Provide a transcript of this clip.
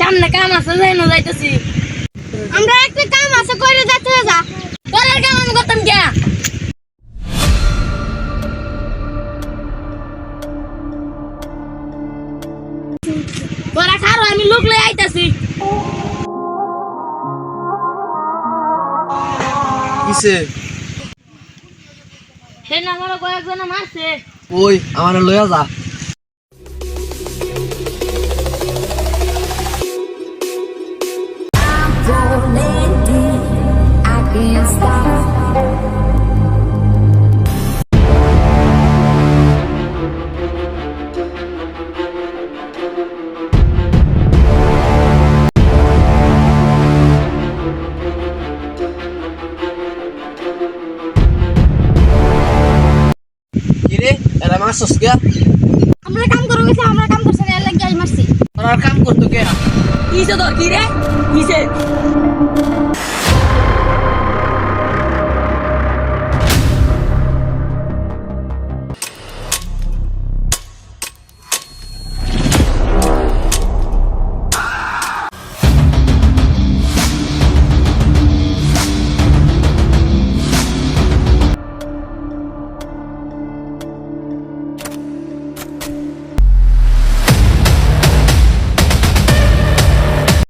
সামনে কাম আছে যাই না যাইতেছি। আমরা একটা কাম আছে করে যাচ্ছে যা। তোর কাম আমি করতাম কে তোরা খারো আমি লোক লই আইতাছি। কিসে? সে না আমার কয়েকজন মারছে। ওই আমার লইয়া যা। Jadi, ada masuk gak? Kamu datang kurung মারছি তোর কে রে? কিসে